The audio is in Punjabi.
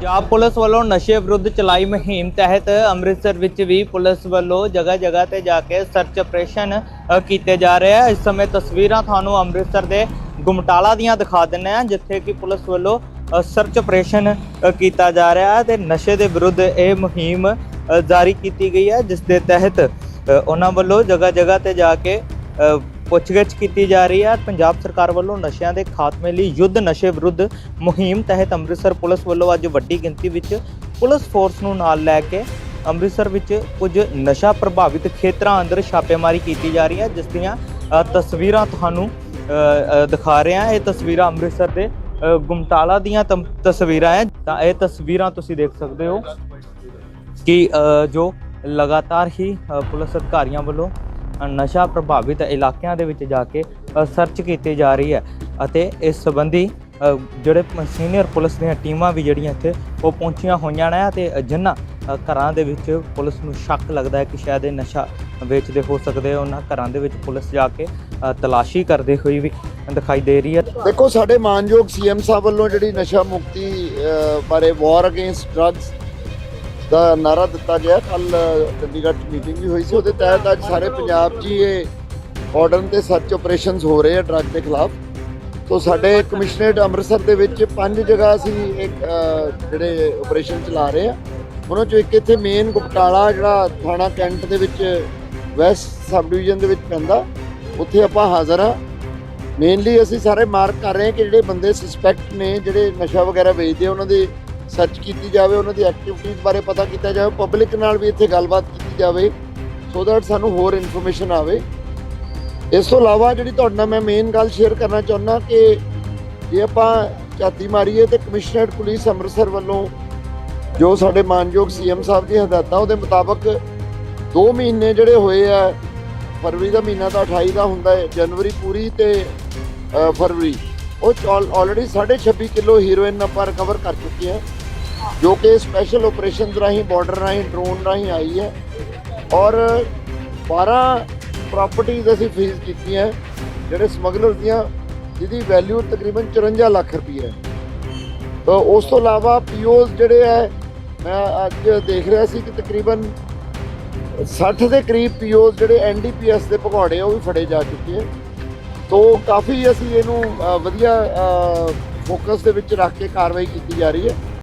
ਪੰਜਾਬ ਪੁਲਿਸ ਵੱਲੋਂ ਨਸ਼ੇ ਵਿਰੁੱਧ ਚਲਾਈ ਮੁਹਿੰਮ ਤਹਿਤ ਅੰਮ੍ਰਿਤਸਰ ਵਿੱਚ ਵੀ ਪੁਲਿਸ ਵੱਲੋਂ ਜਗ੍ਹਾ ਜਗ੍ਹਾ ਤੇ ਜਾ ਕੇ ਸਰਚ ਆਪਰੇਸ਼ਨ ਕੀਤੇ ਜਾ ਰਹੇ ਆ। ਇਸ ਸਮੇਂ ਤਸਵੀਰਾਂ ਤੁਹਾਨੂੰ ਅੰਮ੍ਰਿਤਸਰ ਦੇ ਗੁਮਟਾਲਾ ਦੀਆਂ ਦਿਖਾ ਦਿੰਨੇ ਆ ਜਿੱਥੇ ਕਿ ਪੁਲਿਸ ਵੱਲੋਂ ਸਰਚ ਆਪਰੇਸ਼ਨ ਕੀਤਾ ਜਾ ਰਿਹਾ ਹੈ ਤੇ ਨਸ਼ੇ ਦੇ ਵਿਰੁੱਧ ਇਹ ਮੁਹਿੰਮ ਜਾਰੀ ਕੀਤੀ ਗਈ ਹੈ, ਜਿਸ ਦੇ ਤਹਿਤ ਉਹਨਾਂ ਵੱਲੋਂ ਜਗ੍ਹਾ ਜਗ੍ਹਾ ਤੇ ਜਾ ਕੇ ਪੁੱਛਗਿੱਛ ਕੀਤੀ ਜਾ ਰਹੀ ਹੈ। ਪੰਜਾਬ ਸਰਕਾਰ ਵੱਲੋਂ ਨਸ਼ਿਆਂ ਦੇ ਖਾਤਮੇ ਲਈ ਯੁੱਧ ਨਸ਼ੇ ਵਿਰੁੱਧ ਮੁਹਿੰਮ ਤਹਿਤ ਅੰਮ੍ਰਿਤਸਰ ਪੁਲਿਸ ਵੱਲੋਂ ਅੱਜ ਵੱਡੀ ਗਿਣਤੀ ਵਿੱਚ ਪੁਲਿਸ ਫੋਰਸ ਨੂੰ ਨਾਲ ਲੈ ਕੇ ਅੰਮ੍ਰਿਤਸਰ ਵਿੱਚ ਕੁਝ ਨਸ਼ਾ ਪ੍ਰਭਾਵਿਤ ਖੇਤਰਾਂ ਅੰਦਰ ਛਾਪੇਮਾਰੀ ਕੀਤੀ ਜਾ ਰਹੀ ਹੈ। ਜਿਸ ਦੀਆਂ ਤਸਵੀਰਾਂ ਤੁਹਾਨੂੰ ਦਿਖਾ ਰਹੇ ਹਾਂ। ਇਹ ਤਸਵੀਰਾਂ ਅੰਮ੍ਰਿਤਸਰ ਦੇ ਅ, ਗੁਮਟਾਲਾ ਦੀਆਂ ਤਮ- ਤਸਵੀਰਾਂ ਹੈ। ਤਾਂ ਇਹ ਤਸਵੀਰਾਂ ਤੁਸੀਂ ਦੇਖ ਸਕਦੇ ਹੋ ਕਿ ਜੋ ਲਗਾਤਾਰ ਹੀ ਪੁਲਿਸ ਅਧਿਕਾਰੀਆਂ ਵੱਲੋਂ ਨਸ਼ਾ ਪ੍ਰਭਾਵਿਤ ਇਲਾਕਿਆਂ ਦੇ ਵਿੱਚ ਜਾ ਕੇ ਸਰਚ ਕੀਤੀ ਜਾ ਰਹੀ ਹੈ ਅਤੇ ਇਸ ਸੰਬੰਧੀ ਜਿਹੜੇ ਸੀਨੀਅਰ ਪੁਲਿਸ ਦੀਆਂ ਟੀਮਾਂ ਵੀ ਜਿਹੜੀਆਂ ਇੱਥੇ, ਉਹ ਪਹੁੰਚੀਆਂ ਹੋਈਆਂ ਨੇ ਤੇ ਜਿਨ੍ਹਾਂ ਘਰਾਂ ਦੇ ਵਿੱਚ ਪੁਲਿਸ ਨੂੰ ਸ਼ੱਕ ਲੱਗਦਾ ਹੈ ਕਿ ਸ਼ਾਇਦ ਇਹ ਨਸ਼ਾ ਵੇਚਦੇ ਹੋ ਸਕਦੇ ਉਹਨਾਂ ਘਰਾਂ ਦੇ ਵਿੱਚ ਪੁਲਿਸ ਜਾ ਕੇ ਤਲਾਸ਼ੀ ਕਰਦੇ ਹੋਈ ਵੀ ਦਿਖਾਈ ਦੇ ਰਹੀ ਹੈ। ਦੇਖੋ, ਸਾਡੇ ਮਾਨਯੋਗ ਸੀਐਮ ਸਾਹਿਬ ਵੱਲੋਂ ਜਿਹੜੀ ਨਸ਼ਾ ਮੁਕਤੀ ਬਾਰੇ ਵਾਰ ਅਗੇਂਸਟ ਡਰੱਗਸ ਦਾ ਨਾਰਾ ਦਿੱਤਾ ਗਿਆ। ਕੱਲ ਚੰਡੀਗੜ੍ਹ 'ਚ ਮੀਟਿੰਗ ਵੀ ਹੋਈ ਸੀ। ਉਹਦੇ ਤਹਿਤ ਅੱਜ ਸਾਰੇ ਪੰਜਾਬ 'ਚ ਹੀ ਇਹ ਆਰਡਨ ਤੇ ਸਰਚ ਆਪਰੇਸ਼ਨਸ ਹੋ ਰਹੇ ਆ ਡਰੱਗ ਦੇ ਖਿਲਾਫ। ਤੋਂ ਸਾਡੇ ਕਮਿਸ਼ਨਰੇਟ ਅੰਮ੍ਰਿਤਸਰ ਦੇ ਵਿੱਚ ਪੰਜ ਜਗ੍ਹਾ ਅਸੀਂ ਇੱਕ ਜਿਹੜੇ ਆਪਰੇਸ਼ਨ ਚਲਾ ਰਹੇ ਆ। ਉਹਨਾਂ ਚੋਂ ਇੱਕ ਇੱਥੇ ਮੇਨ ਗੁਪਟਾਲਾ ਜਿਹੜਾ ਥਾਣਾ ਕੈਂਟ ਦੇ ਵਿੱਚ ਵੈਸਟ ਸਬ ਡਿਵੀਜ਼ਨ ਦੇ ਵਿੱਚ ਪੈਂਦਾ। ਉੱਥੇ ਆਪਾਂ ਹਾਜ਼ਰ ਆ ਮੇਨਲੀ ਅਸੀਂ ਸਾਰੇ ਮਾਰਕ ਕਰ ਰਹੇ ਹਾਂ ਕਿ ਜਿਹੜੇ ਬੰਦੇ ਸਸਪੈਕਟ ਨੇ, ਜਿਹੜੇ ਨਸ਼ਾ ਵਗੈਰਾ ਵੇਚਦੇ ਆ, ਉਹਨਾਂ ਦੇ ਸਰਚ ਕੀਤੀ ਜਾਵੇ, ਉਹਨਾਂ ਦੀ ਐਕਟੀਵਿਟੀਜ਼ ਬਾਰੇ ਪਤਾ ਕੀਤਾ ਜਾਵੇ ਪਬਲਿਕ ਨਾਲ ਵੀ ਇੱਥੇ ਗੱਲਬਾਤ ਕੀਤੀ ਜਾਵੇ ਸੋ ਦੈਟ ਸਾਨੂੰ ਹੋਰ ਇਨਫੋਰਮੇਸ਼ਨ ਆਵੇ। ਇਸ ਤੋਂ ਇਲਾਵਾ ਜਿਹੜੀ ਤੁਹਾਡੇ ਨਾਲ ਮੈਂ ਮੇਨ ਗੱਲ ਸ਼ੇਅਰ ਕਰਨਾ ਚਾਹੁੰਦਾ ਕਿ ਜੇ ਆਪਾਂ ਝਾਤੀ ਮਾਰੀਏ ਤੇ ਕਮਿਸ਼ਨਰੇਟ ਪੁਲਿਸ ਅੰਮ੍ਰਿਤਸਰ ਵੱਲੋਂ ਜੋ ਸਾਡੇ ਮਾਨਯੋਗ ਸੀਐਮ ਸਾਹਿਬ ਦੀਆਂ ਹਦਾਇਤਾਂ, ਉਹਦੇ ਮੁਤਾਬਕ 2 ਮਹੀਨੇ ਜਿਹੜੇ ਹੋਏ ਆ, ਫਰਵਰੀ ਦਾ ਮਹੀਨਾ ਤਾਂ 28 ਦਾ ਹੁੰਦਾ ਹੈ, ਜਨਵਰੀ ਪੂਰੀ ਤੇ ਫਰਵਰੀ। ਉਹ ਆਲਰੇਡੀ 26.5 ਕਿਲੋ ਹੀਰੋਇਨ ਆਪਾਂ ਰਿਕਵਰ ਕਰ ਚੁੱਕੇ ਹਾਂ। ਜੋ ਕਿ ਸਪੈਸ਼ਲ ਆਪਰੇਸ਼ਨ ਰਾਹੀਂ ਬਾਰਡਰ ਰਾਹੀਂ ਡਰੋਨ ਰਾਹੀਂ ਆਈ ਹੈ। ਔਰ 12 ਪ੍ਰਾਪਰਟੀਆਂ ਅਸੀਂ ਫੀਜ਼ ਕੀਤੀਆਂ ਜਿਹੜੇ ਸਮਗਲਰ ਦੀਆਂ, ਜਿਹਦੀ ਵੈਲਿਊ ਤਕਰੀਬਨ 54 ਲੱਖ ਰੁਪਏ ਹੈ। ਤਾਂ ਉਸ ਤੋਂ ਇਲਾਵਾ ਪੀਓਜ਼ ਜਿਹੜੇ ਹੈ, ਮੈਂ ਅੱਜ ਦੇਖ ਰਿਹਾ ਸੀ ਕਿ ਤਕਰੀਬਨ 60 ਦੇ ਕਰੀਬ ਪੀਓਜ਼ ਜਿਹੜੇ ਐਨਡੀਪੀਐਸ ਦੇ ਭਗੌੜੇ ਉਹ ਵੀ ਫੜੇ ਜਾ ਚੁੱਕੇ ਹੈ। ਤੋਂ ਕਾਫੀ ਅਸੀਂ ਇਹਨੂੰ ਵਧੀਆ ਫੋਕਸ ਦੇ ਵਿੱਚ ਰੱਖ ਕੇ ਕਾਰਵਾਈ ਕੀਤੀ ਜਾ ਰਹੀ ਹੈ।